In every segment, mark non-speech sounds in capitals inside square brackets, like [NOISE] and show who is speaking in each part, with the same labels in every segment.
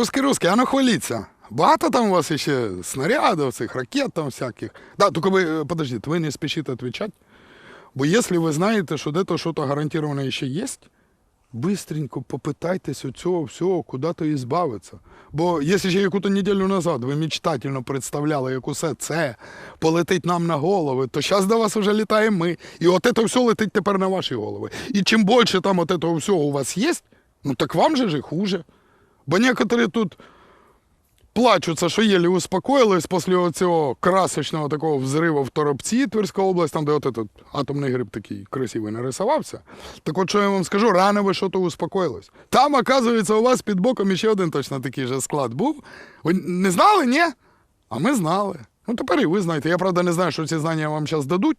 Speaker 1: Русський, русський, а ну хваліться. Багато там у вас ще снарядів, цих ракет там всяких. Да, тільки ви, е, подождіть, ви не спішіть відповідати. Бо якщо ви знаєте, що де-то щось гарантоване ще є, быстренько попитайтесь у цього всього куди-то і збавитися. Бо якщо ще яку-то неділю назад ви мечтательно представляли, як усе це полетить нам на голови, то зараз до вас вже літаємо ми. І от це все летить тепер на ваші голови. І чим більше там от цього всього у вас є, ну так вам же ж хуже. Бо некоторі тут плачуться, що єлі успокоїлись після цього красочного такого взриву в Торопці, Тверська область, там, де от этот атомний гриб такий красивий нарисувався. Так от що я вам скажу, рано ви що-то успокоїлись. Там, оказується, у вас під боком ще один точно такий же склад був. Ви не знали, ні? А ми знали. Ну тепер і ви знаєте. Я правда не знаю, що ці знання вам зараз дадуть.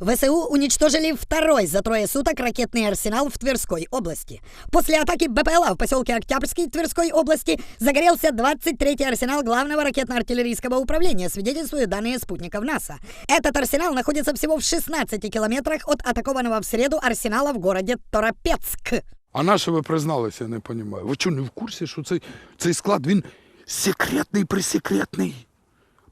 Speaker 2: ВСУ уничтожили второй за трое суток ракетный арсенал в Тверской области. После атаки БПЛА в поселке Октябрьский Тверской области загорелся 23-й арсенал главного ракетно-артиллерийского управления, свидетельствуют данные спутников НАСА. Этот арсенал находится всего в 16 километрах от атакованного в среду арсенала в городе Торопецк.
Speaker 1: А на що ви призналися, я не розумію. Ви що, не в курсі, що цей, цей склад він секретний пресекретний?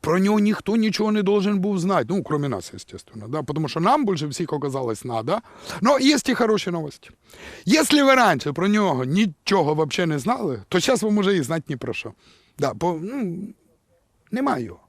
Speaker 1: Про нього ніхто нічого не должен був знати. Ну, кроме нас, естественно. Да? Потому що нам більше всіх оказалось надо. Но є і хороші новості. Якщо ви раніше про нього нічого взагалі не знали, то зараз ви може і знати ні про що. Да, бо, ну, немає його.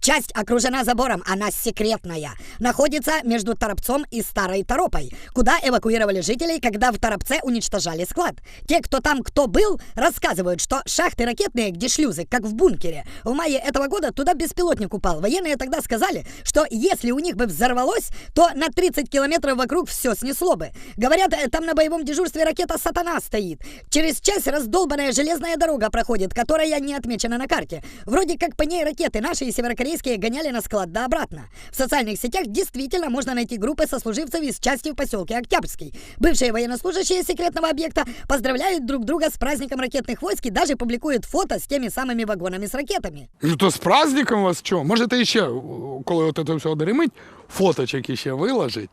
Speaker 2: Часть окружена забором, она секретная. Находится между Торопцом и Старой Торопой, куда эвакуировали жителей, когда в Торопце уничтожали склад. Те, кто там кто был, рассказывают, что шахты ракетные, где шлюзы, как в бункере. В мае этого года туда беспилотник упал. Военные тогда сказали, что если у них бы взорвалось, то на 30 километров вокруг все снесло бы. Говорят, э, там на боевом дежурстве ракета «Сатана» стоит. Через час раздолбанная железная дорога проходит, которая не отмечена на карте. Вроде как по ней ракеты наши и северокорейские гоняли на склад да обратно. В социальных сетях действительно можно найти группы сослуживцев из части в поселке Октябрьский. Бывшие военнослужащие секретного объекта поздравляют друг друга с праздником ракетных войск и даже публикуют фото с теми самыми вагонами с ракетами.
Speaker 1: Ну то з праздником вас що? Можете ще, о, коли от це все одеремить, фоточки ще виложить.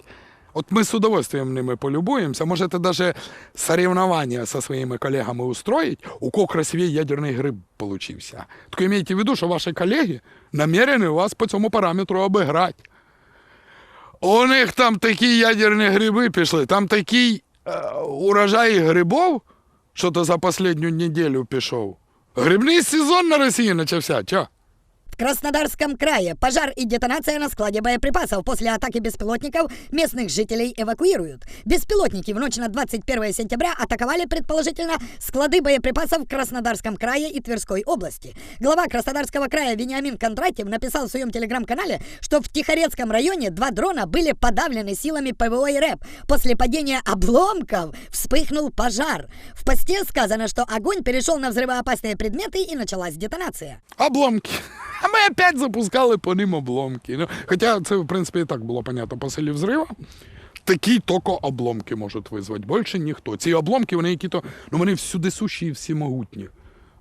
Speaker 1: От ми з удовольствием ними полюбуємося. Можете навіть соревновання зі своїми колегами устроїть, у кого красивее ядерний гриб получився. Тільки имейте в виду, що ваші колеги намірены вас по цьому параметру обіграти. У них там такі ядерні гриби пішли, там такий е, урожай грибов, що то за останню неділю пішов. Грибний сезон на Росії почався. Чо?
Speaker 2: Краснодарском крае пожар и детонация на складе боеприпасов. После атаки беспилотников местных жителей эвакуируют. Беспилотники в ночь на 21 сентября атаковали, предположительно, склады боеприпасов в Краснодарском крае и Тверской области. Глава Краснодарского края Вениамин Кондратьев написал в своем телеграм-канале, что в Тихорецком районе два дрона были подавлены силами ПВО и РЭП. После падения обломков вспыхнул пожар. В посте сказано, что огонь перешел на взрывоопасные предметы и началась детонация.
Speaker 1: Обломки. А ми опять запускали по ним обломки. Ну, хоча це, в принципі, і так було понятно по силі взрива. Такі токо обломки можуть визвати. Більше ніхто. Ці обломки, вони які-то, ну вони всюди суші і всі могутні.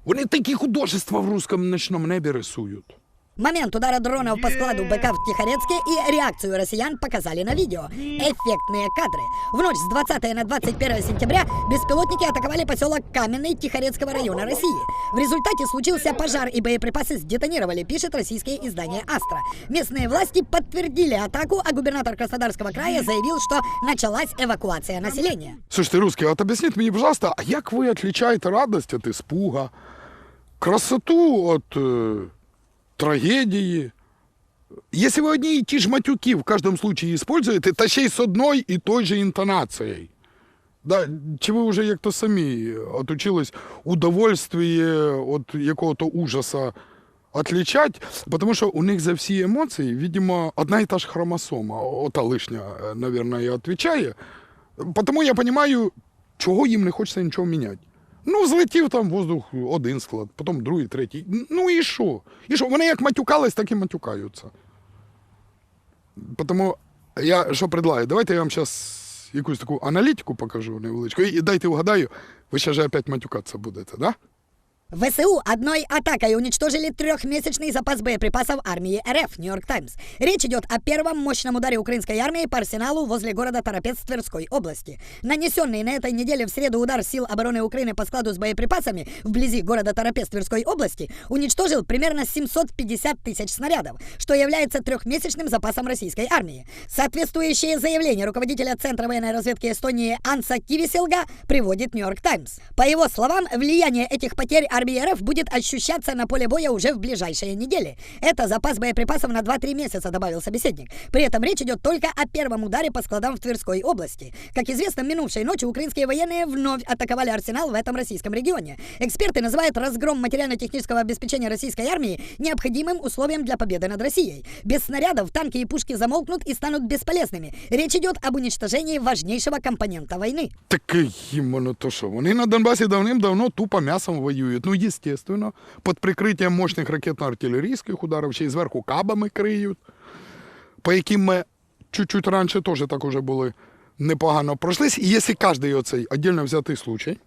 Speaker 1: Вони такі художества в русскому ночному небі рисують.
Speaker 2: Момент удара дронов по складу БК в Тихорецке и реакцию россиян показали на видео. Эффектные кадры. В ночь с 20 на 21 сентября беспилотники атаковали поселок Каменный Тихорецкого района России. В результате случился пожар и боеприпасы сдетонировали, пишет российское издание «Астра». Местные власти подтвердили атаку, а губернатор Краснодарского края заявил, что началась эвакуация населения.
Speaker 1: Слушайте, русский, от об'ясніть мені, пожалуйста, а як ви відрізняєте радість від іспуга, красоту від трагедії? Если вы одни и ті ж матюки в каждом случае используете, та ще й з одной і той же інтонацією. Да, чи ви вже як-то самі отучились удовольствие від якого-то ужаса отличать, потому що у них за всі емоції, видимо, одна і та ж хромосома, ота лишня, наверное, і відповідає. Тому я розумію, чого їм не хочеться нічого міняти. Ну, злетів там воздух один склад, потім другий, третій. Ну і що? І що? Вони як матюкались, так і матюкаються. Тому я що предлагаю, давайте я вам зараз якусь таку аналітику покажу невеличку. І дайте вгадаю, ви ще ж опять матюкатися будете, да?
Speaker 2: ВСУ одной атакой уничтожили трехмесячный запас боеприпасов армии РФ, Нью-Йорк Таймс. Речь идет о первом мощном ударе украинской армии по арсеналу возле города Торопец Тверской области. Нанесенный на этой неделе в среду удар сил обороны Украины по складу с боеприпасами вблизи города Торопец Тверской области уничтожил примерно 750 тысяч снарядов, что является трехмесячным запасом российской армии. Соответствующее заявление руководителя Центра военной разведки Эстонии Анса Кивиселга приводит Нью-Йорк Таймс. По его словам, влияние этих потерь армии РФ будет ощущаться на поле боя уже в ближайшие недели. Это запас боеприпасов на 2-3 месяца, добавил собеседник. При этом речь идет только о первом ударе по складам в Тверской области. Как известно, минувшей ночью украинские военные вновь атаковали арсенал в этом российском регионе. Эксперты называют разгром материально-технического обеспечения российской армии необходимым условием для победы над Россией. Без снарядов танки и пушки замолкнут и станут бесполезными. Речь идет об уничтожении важнейшего компонента войны.
Speaker 1: Так їм воно то що? Вони на Донбасі давним-давно тупо м'ясом воюють. Ну, естественно, під прикриттям мощних ракетно-артилерійських ударів, ще й зверху кабами криють, по яким ми чуть-чуть раніше теж так уже були непогано пройшлись. І якщо кожен оцей віддільно взятий случай,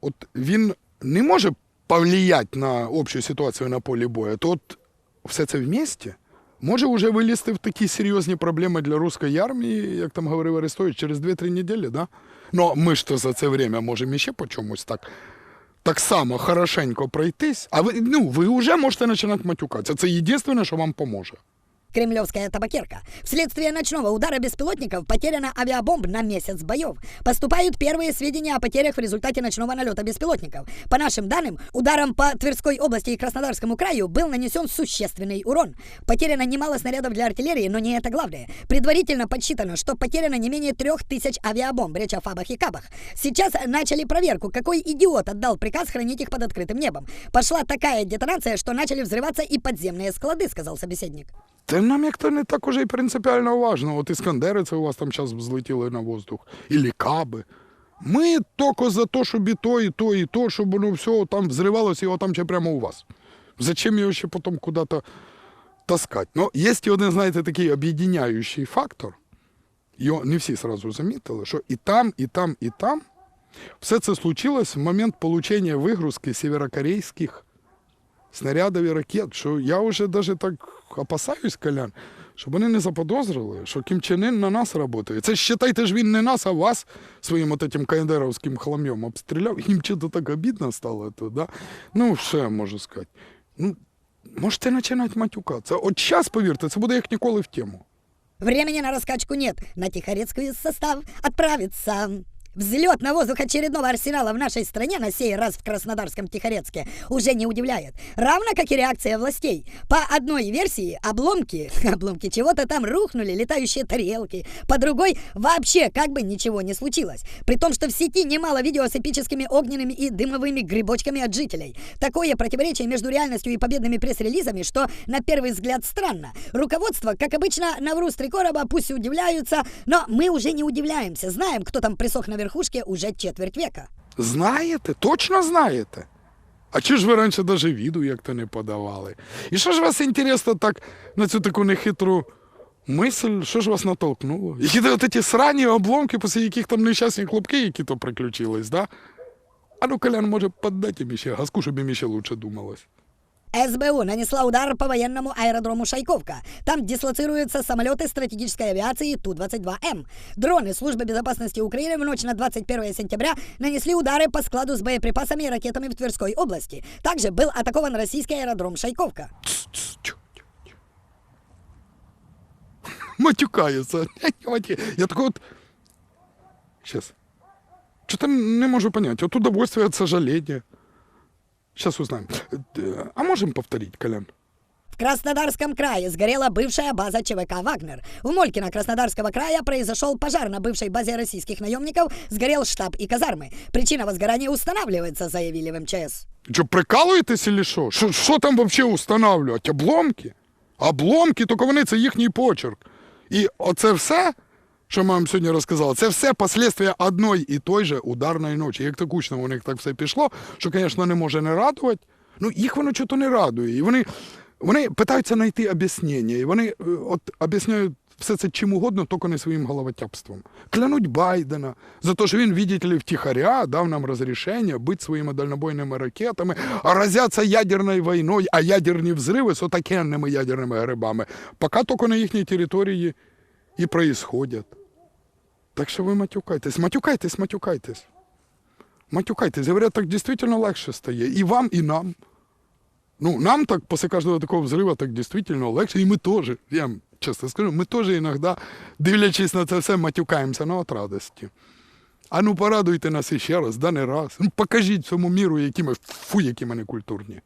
Speaker 1: от він не може повлиять на общу ситуацію на полі бою, то от все це вместе може вже вилізти в такі серйозні проблеми для руської армії, як там говорив Арестович, через 2-3 неділі, да? Ну, ми ж то за це время можемо ще по чомусь так, так само хорошенько пройтись, а ви, ну, ви вже можете починати матюкатися. Це єдине, що вам поможе.
Speaker 2: Кремлевская табакерка. Вследствие ночного удара беспилотников потеряна авиабомб на месяц боев. Поступают первые сведения о потерях в результате ночного налета беспилотников. По нашим данным, ударом по Тверской области и Краснодарскому краю был нанесен существенный урон. Потеряно немало снарядов для артиллерии, но не это главное. Предварительно подсчитано, что потеряно не менее трех тысяч авиабомб, речь о фабах и кабах. Сейчас начали проверку, какой идиот отдал приказ хранить их под открытым небом. Пошла такая детонация, что начали взрываться и подземные склады, сказал собеседник.
Speaker 1: Та нам як-то не так уже і принципіально важно. От іскандери це у вас там зараз злетіли на воздух, і каби. Ми тільки за те, щоб і то, і то, і то, щоб воно все там взривалося, його там чи прямо у вас. Зачем його ще потім куди-то таскати? Ну, є один, знаєте, такий об'єднаючий фактор. Його не всі сразу замітили, що і там, і там, і там все це случилось в момент получення вигрузки северокорейських снарядів і ракет, що я вже навіть так опасаюсь, Колян, щоб вони не заподозрили, що Кім Чен Ын на нас працює. Це считайте ж він не нас, а вас своїм от этим кайдеровським хлам'єм обстріляв. Їм чого так обідно стало то, да? Ну, я можу сказати? Ну, можете починати матюкатися. От час, повірте, це буде як ніколи в тему.
Speaker 2: Времени на раскачку нет. На Тихорецкую состав отправится. Взлет на воздух очередного арсенала в нашей стране, на сей раз в Краснодарском Тихорецке, уже не удивляет. Равно как и реакция властей. По одной версии, обломки, [LAUGHS] обломки чего-то там рухнули, летающие тарелки. По другой, вообще как бы ничего не случилось. При том, что в сети немало видео с эпическими огненными и дымовыми грибочками от жителей. Такое противоречие между реальностью и победными пресс-релизами, что на первый взгляд странно. Руководство, как обычно, навру с три короба, пусть удивляются, но мы уже не удивляемся. Знаем, кто там присох на верхушке уже четверть века.
Speaker 1: Знаєте, точно знаєте. А чи ж ви раніше навіть віду як-то не подавали? І що ж вас інтересно так на цю таку нехитру мисль, що ж вас натолкнуло? Які то от ці срані обломки, після яких там нещасні хлопки, які то приключились, да? А ну, Колян, може, поддайте мені ще газку, щоб мені ще лучше думалось.
Speaker 2: СБУ нанесла удар по военному аэродрому Шайковка. Там дислоцируются самолеты стратегической авиации Ту-22М. Дроны Службы безопасности Украины в ночь на 21 сентября нанесли удары по складу с боеприпасами и ракетами в Тверской области. Также был атакован российский аэродром Шайковка.
Speaker 1: Тс, тс, тю, тю, тю. Матюкаються. [LAUGHS] Я такой от... Сейчас. Что-то не можу понять. От удовольствие от сожаления. Сейчас узнаем. Э, А можем повторить, Колян?
Speaker 2: В Краснодарском крае сгорела бывшая база ЧВК «Вагнер». В Молькино Краснодарского края произошел пожар на бывшей базе российских наемников, сгорел штаб и казармы. Причина возгорания устанавливается, заявили в МЧС.
Speaker 1: Что, прикалуєтесь или що? Що, що там вообще устанавливать? Обломки? Обломки, тільки вони це їхній почерк. І оце все, що ми вам сьогодні розказали, це все последствия одної і той же ударної ночі. Як то у них так все пішло, що, звісно, не може не радувати. Ну, їх воно чого не радує. І вони, вони питаються знайти об'яснення. І вони е, от об'ясняють все це чим угодно, тільки не своїм головотяпством. Клянуть Байдена за те, що він, видите ли, втихаря дав нам розрішення бити своїми дальнобойними ракетами, а разяться ядерною війною, а ядерні взриви з отакенними ядерними грибами, поки тільки на їхній території і происходять. Так що ви матюкайтесь, матюкайтесь, матюкайтесь. Матюкайтесь, говорят, так дійсно легше стає. І вам, і нам. Ну, нам так после каждого такого взрыва так действительно легше, і ми теж, я вам чесно скажу, ми теж іноді, дивлячись на це все, матюкаємося на от радості. А ну порадуйте нас іще раз, да не раз. Ну, покажіть цьому міру, які ми, фу, які ми некультурні.